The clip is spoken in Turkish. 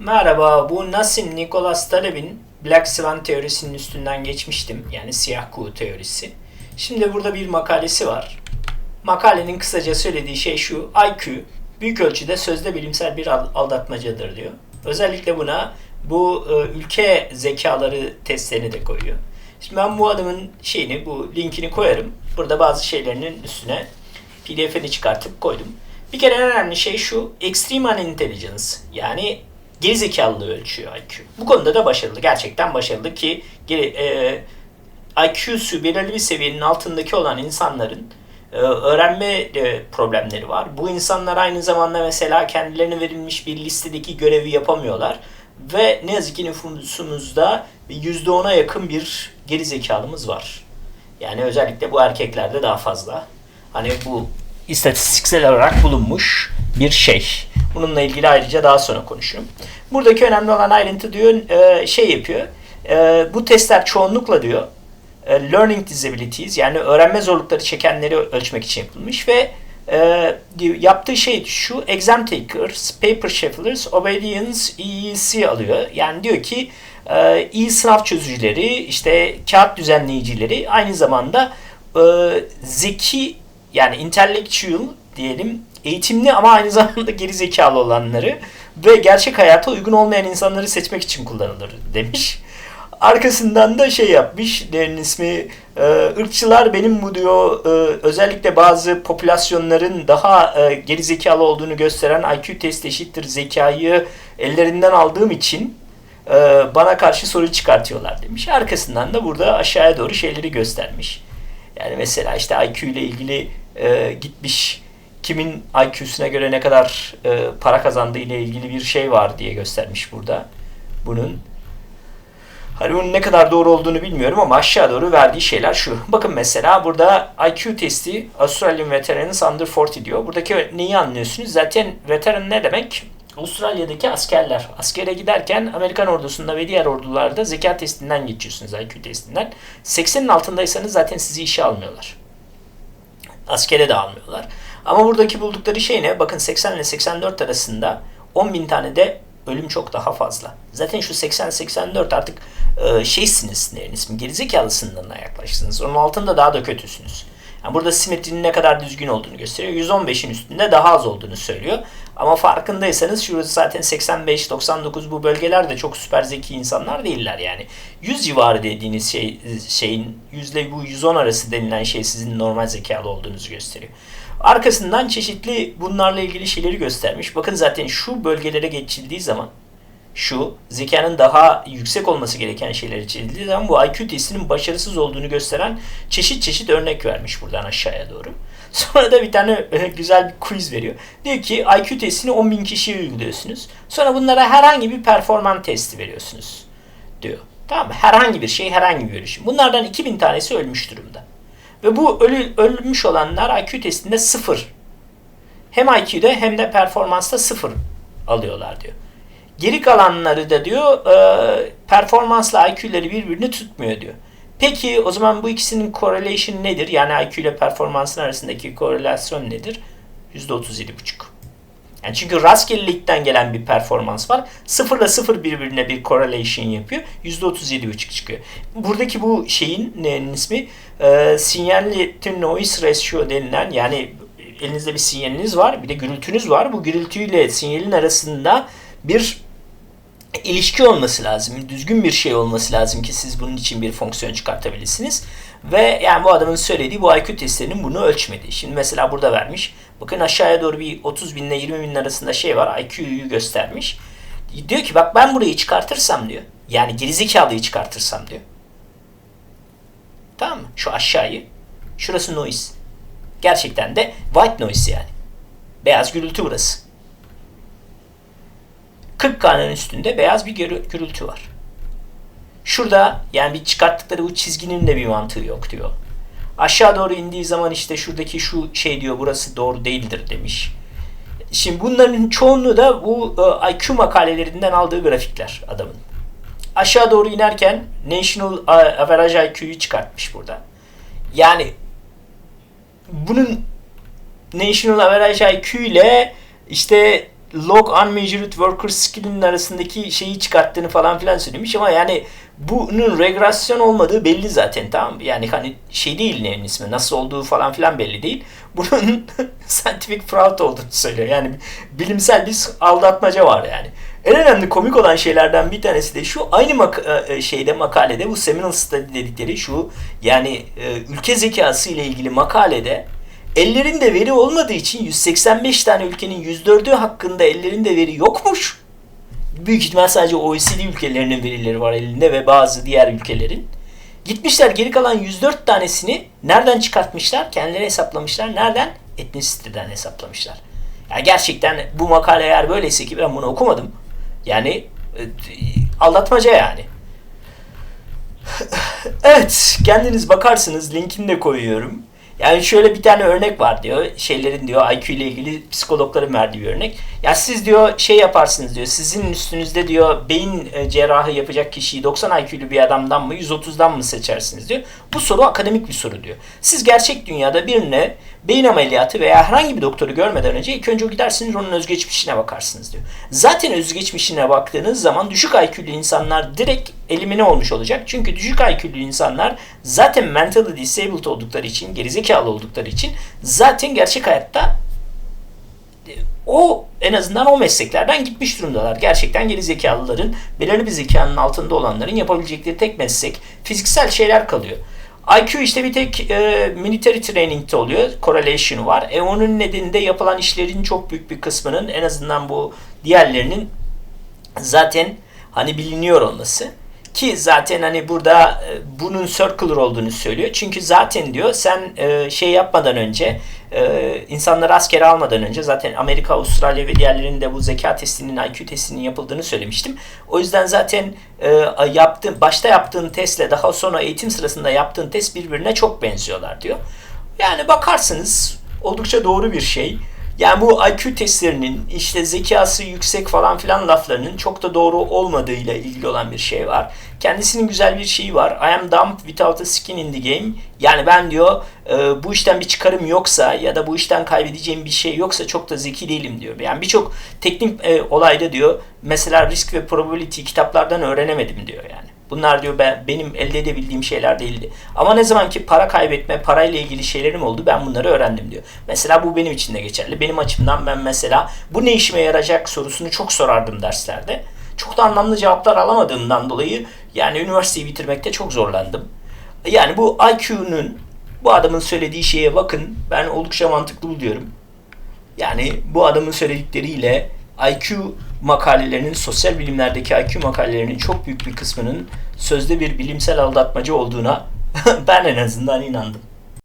Merhaba, bu Nassim Nicholas Taleb'in Black Swan teorisinin üstünden geçmiştim. Yani siyah kuğu teorisi. Şimdi burada bir makalesi var. Makalenin kısaca söylediği şey şu. IQ büyük ölçüde sözde bilimsel bir aldatmacadır diyor. Özellikle buna bu e, ülke zekaları testlerini de koyuyor. Şimdi ben bu adamın şeyini, bu linkini koyarım. Burada bazı şeylerinin üstüne pdf'ini çıkartıp koydum. Bir kere en önemli şey şu. Extreme Unintelligence. Yani gerizekalılığı ölçüyor IQ. Bu konuda da başarılı. Gerçekten başarılı ki geri, e, IQ'su belirli bir seviyenin altındaki olan insanların e, öğrenme e, problemleri var. Bu insanlar aynı zamanda mesela kendilerine verilmiş bir listedeki görevi yapamıyorlar. Ve ne yazık ki nüfusumuzda %10'a yakın bir geri zekalımız var. Yani özellikle bu erkeklerde daha fazla. Hani bu istatistiksel olarak bulunmuş bir şey. Bununla ilgili ayrıca daha sonra konuşurum. Buradaki önemli olan ayrıntı diyor e, şey yapıyor. E, bu testler çoğunlukla diyor e, learning disabilities yani öğrenme zorlukları çekenleri ölçmek için yapılmış ve yaptığı şey şu exam takers, paper shufflers, obedience EEC alıyor. Yani diyor ki iyi sınav çözücüleri, işte kağıt düzenleyicileri aynı zamanda zeki yani intellectual diyelim eğitimli ama aynı zamanda geri zekalı olanları ve gerçek hayata uygun olmayan insanları seçmek için kullanılır demiş. Arkasından da şey yapmış, derin ismi e, ırkçılar benim bu diyor e, özellikle bazı popülasyonların daha e, geri zekalı olduğunu gösteren IQ test eşittir zekayı ellerinden aldığım için e, bana karşı soru çıkartıyorlar demiş. Arkasından da burada aşağıya doğru şeyleri göstermiş. Yani mesela işte IQ ile ilgili e, gitmiş kimin IQ'suna göre ne kadar e, para kazandığı ile ilgili bir şey var diye göstermiş burada. Bunun Hani bunun ne kadar doğru olduğunu bilmiyorum ama aşağı doğru verdiği şeyler şu. Bakın mesela burada IQ testi Australian Veterans Under 40 diyor. Buradaki neyi anlıyorsunuz? Zaten veteran ne demek? Avustralya'daki askerler. Askere giderken Amerikan ordusunda ve diğer ordularda zeka testinden geçiyorsunuz IQ testinden. 80'in altındaysanız zaten sizi işe almıyorlar. Askere de almıyorlar. Ama buradaki buldukları şey ne? Bakın 80 ile 84 arasında 10 bin tane de ölüm çok daha fazla. Zaten şu 80-84 artık e, şeysiniz, ne ismi, gerizekalı sınırına yaklaştınız. Onun altında daha da kötüsünüz. Yani burada simetrinin ne kadar düzgün olduğunu gösteriyor. 115'in üstünde daha az olduğunu söylüyor. Ama farkındaysanız şurası zaten 85-99 bu bölgeler de çok süper zeki insanlar değiller yani. 100 civarı dediğiniz şey şeyin yüzde bu 110 arası denilen şey sizin normal zekalı olduğunuzu gösteriyor. Arkasından çeşitli bunlarla ilgili şeyleri göstermiş. Bakın zaten şu bölgelere geçildiği zaman şu zekanın daha yüksek olması gereken şeyler içildiği zaman bu IQ testinin başarısız olduğunu gösteren çeşit çeşit örnek vermiş buradan aşağıya doğru. Sonra da bir tane e, güzel bir quiz veriyor. Diyor ki IQ testini 10 bin kişiye uyguluyorsunuz. Sonra bunlara herhangi bir performans testi veriyorsunuz diyor. Tamam mı? Herhangi bir şey, herhangi bir ölçüm. Bunlardan 2000 tanesi ölmüş durumda. Ve bu ölü, ölmüş olanlar IQ testinde sıfır. Hem IQ'de hem de performansta sıfır alıyorlar diyor. Geri kalanları da diyor e, performansla IQ'leri birbirini tutmuyor diyor. Peki o zaman bu ikisinin correlation nedir? Yani IQ ile performansın arasındaki korelasyon nedir? %37,5. Yani çünkü rastgelelikten gelen bir performans var. Sıfırla sıfır birbirine bir correlation yapıyor. %37,5 çıkıyor. Buradaki bu şeyin ne ismi? E, sinyalli to noise ratio denilen yani elinizde bir sinyaliniz var bir de gürültünüz var. Bu gürültüyle sinyalin arasında bir ilişki olması lazım. Düzgün bir şey olması lazım ki siz bunun için bir fonksiyon çıkartabilirsiniz. Ve yani bu adamın söylediği bu IQ testlerinin bunu ölçmedi. Şimdi mesela burada vermiş. Bakın aşağıya doğru bir 30 bin ile 20 bin arasında şey var. IQ'yu göstermiş. Diyor ki bak ben burayı çıkartırsam diyor. Yani gerizekalıyı çıkartırsam diyor. Tamam mı? Şu aşağıyı. Şurası noise. Gerçekten de white noise yani. Beyaz gürültü burası. 40 K'nın üstünde beyaz bir gürültü var. Şurada yani bir çıkarttıkları bu çizginin de bir mantığı yok diyor. Aşağı doğru indiği zaman işte şuradaki şu şey diyor burası doğru değildir demiş. Şimdi bunların çoğunluğu da bu e, IQ makalelerinden aldığı grafikler adamın. Aşağı doğru inerken National Average IQ'yu çıkartmış burada. Yani bunun National Average IQ ile işte log unmeasured worker skill'in arasındaki şeyi çıkarttığını falan filan söylemiş ama yani bunun regresyon olmadığı belli zaten tamam mı? Yani hani şey değil neyin ismi nasıl olduğu falan filan belli değil. Bunun scientific fraud olduğunu söylüyor. Yani bilimsel bir aldatmaca var yani. En önemli komik olan şeylerden bir tanesi de şu aynı mak- e, şeyde makalede bu seminal study dedikleri şu yani e, ülke zekası ile ilgili makalede ellerinde veri olmadığı için 185 tane ülkenin 104'ü hakkında ellerinde veri yokmuş. Büyük ihtimal sadece OECD ülkelerinin verileri var elinde ve bazı diğer ülkelerin. Gitmişler geri kalan 104 tanesini nereden çıkartmışlar? Kendileri hesaplamışlar. Nereden? Etnisiteden hesaplamışlar. Yani gerçekten bu makale eğer böyleyse ki ben bunu okumadım. Yani e, aldatmaca yani. evet kendiniz bakarsınız linkini de koyuyorum. Yani şöyle bir tane örnek var diyor. Şeylerin diyor IQ ile ilgili psikologların verdiği bir örnek. Ya siz diyor şey yaparsınız diyor. Sizin üstünüzde diyor beyin e, cerrahı yapacak kişiyi 90 IQ'lu bir adamdan mı 130'dan mı seçersiniz diyor. Bu soru akademik bir soru diyor. Siz gerçek dünyada birine beyin ameliyatı veya herhangi bir doktoru görmeden önce ilk önce gidersiniz onun özgeçmişine bakarsınız diyor. Zaten özgeçmişine baktığınız zaman düşük IQ'lu insanlar direkt elimine olmuş olacak. Çünkü düşük IQ'lu insanlar zaten mentally disabled oldukları için, gerizekalı oldukları için zaten gerçek hayatta o en azından o mesleklerden gitmiş durumdalar. Gerçekten geri zekalıların, belirli bir zekanın altında olanların yapabilecekleri tek meslek fiziksel şeyler kalıyor. IQ işte bir tek e, military training'te oluyor. Correlation var. E onun nedeniyle yapılan işlerin çok büyük bir kısmının en azından bu diğerlerinin zaten hani biliniyor olması. Ki zaten hani burada e, bunun circular olduğunu söylüyor. Çünkü zaten diyor sen e, şey yapmadan önce e, insanları askere almadan önce zaten Amerika, Avustralya ve diğerlerinde bu zeka testinin, IQ testinin yapıldığını söylemiştim. O yüzden zaten e, yaptığın, başta yaptığın testle daha sonra eğitim sırasında yaptığın test birbirine çok benziyorlar diyor. Yani bakarsınız oldukça doğru bir şey. Yani bu IQ testlerinin işte zekası yüksek falan filan laflarının çok da doğru olmadığıyla ilgili olan bir şey var. Kendisinin güzel bir şeyi var. I am dumb without a skin in the game. Yani ben diyor e, bu işten bir çıkarım yoksa ya da bu işten kaybedeceğim bir şey yoksa çok da zeki değilim diyor. Yani birçok teknik e, olayda diyor mesela risk ve probability kitaplardan öğrenemedim diyor yani. Bunlar diyor ben benim elde edebildiğim şeyler değildi. Ama ne zaman ki para kaybetme, parayla ilgili şeylerim oldu ben bunları öğrendim diyor. Mesela bu benim için de geçerli. Benim açımdan ben mesela bu ne işime yarayacak sorusunu çok sorardım derslerde. Çok da anlamlı cevaplar alamadığımdan dolayı yani üniversiteyi bitirmekte çok zorlandım. Yani bu IQ'nun bu adamın söylediği şeye bakın ben oldukça mantıklı buluyorum. Yani bu adamın söyledikleriyle IQ makalelerinin, sosyal bilimlerdeki IQ makalelerinin çok büyük bir kısmının sözde bir bilimsel aldatmacı olduğuna ben en azından inandım.